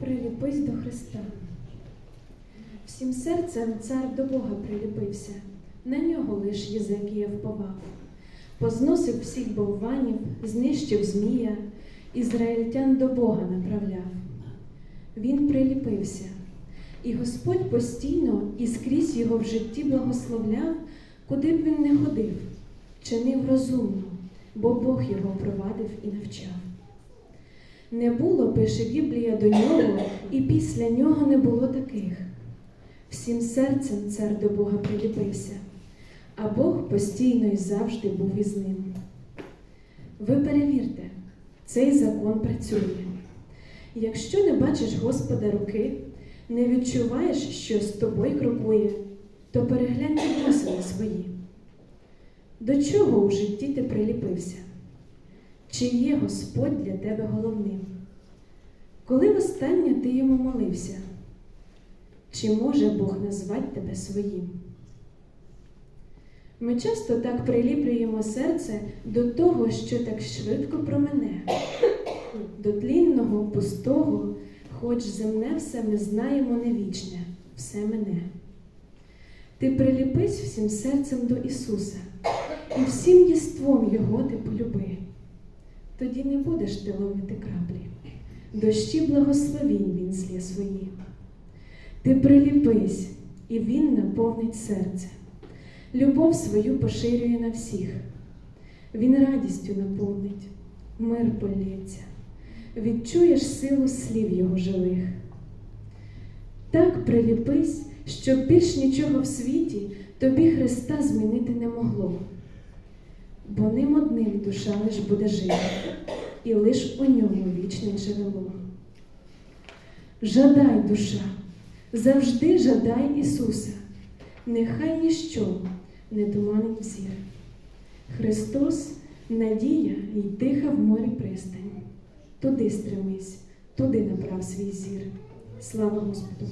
приліпись до Христа. Всім серцем цар до Бога приліпився, на нього лиш Єзекія вповав. Позносив всіх болванів, знищив змія, ізраїльтян до Бога направляв. Він приліпився, і Господь постійно і скрізь його в житті благословляв, куди б він не ходив, чинив розумно, бо Бог його провадив і навчав. Не було, пише Біблія до нього, і після нього не було таких. Всім серцем цар до Бога приліпився, а Бог постійно і завжди був із ним. Ви перевірте, цей закон працює. Якщо не бачиш Господа руки, не відчуваєш, що з тобою крокує, то переглянь відносини свої. До чого у житті ти приліпився? Чи є Господь для тебе головним? Коли востаннє ти йому молився? Чи може Бог назвати тебе своїм? Ми часто так приліплюємо серце до того, що так швидко промене, до тлінного, пустого, хоч земне все ми знаємо не вічне, все мене. Ти приліпись всім серцем до Ісуса, і всім єством Його ти полюби. Тоді не будеш ти ловити краплі, дощі благословінь Він злє свої. Ти приліпись, і Він наповнить серце, любов свою поширює на всіх. Він радістю наповнить, мир полється, відчуєш силу слів Його живих. Так приліпись, щоб більш нічого в світі тобі Христа змінити не могло. Бо ним одним душа лиш буде жити, і лиш у ньому вічне джерело. Жадай, душа, завжди жадай Ісуса, нехай ніщо не туманить взір. Христос надія й тиха в морі пристань. Туди стремись, туди направ свій зір. Слава Господу!